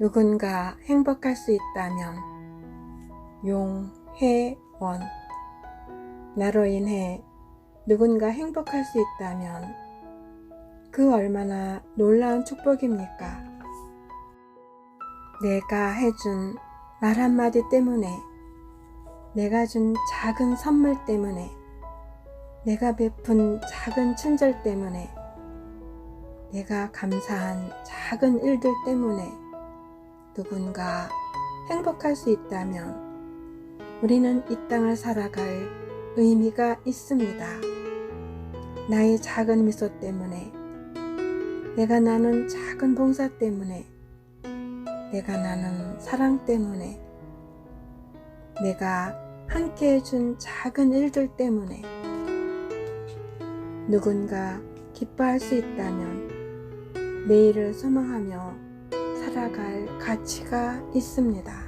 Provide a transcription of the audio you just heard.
누군가 행복할 수 있다면 용해원 나로 인해 누군가 행복할 수 있다면 그 얼마나 놀라운 축복입니까? 내가 해준 말 한마디 때문에 내가 준 작은 선물 때문에 내가 베푼 작은 친절 때문에 내가 감사한 작은 일들 때문에 누군가 행복할 수 있다면 우리는 이 땅을 살아갈 의미가 있습니다. 나의 작은 미소 때문에 내가 나눈 작은 봉사 때문에 내가 나눈 사랑 때문에 내가 함께 해준 작은 일들 때문에 누군가 기뻐할 수 있다면 내일을 소망하며 가치가 있습니다.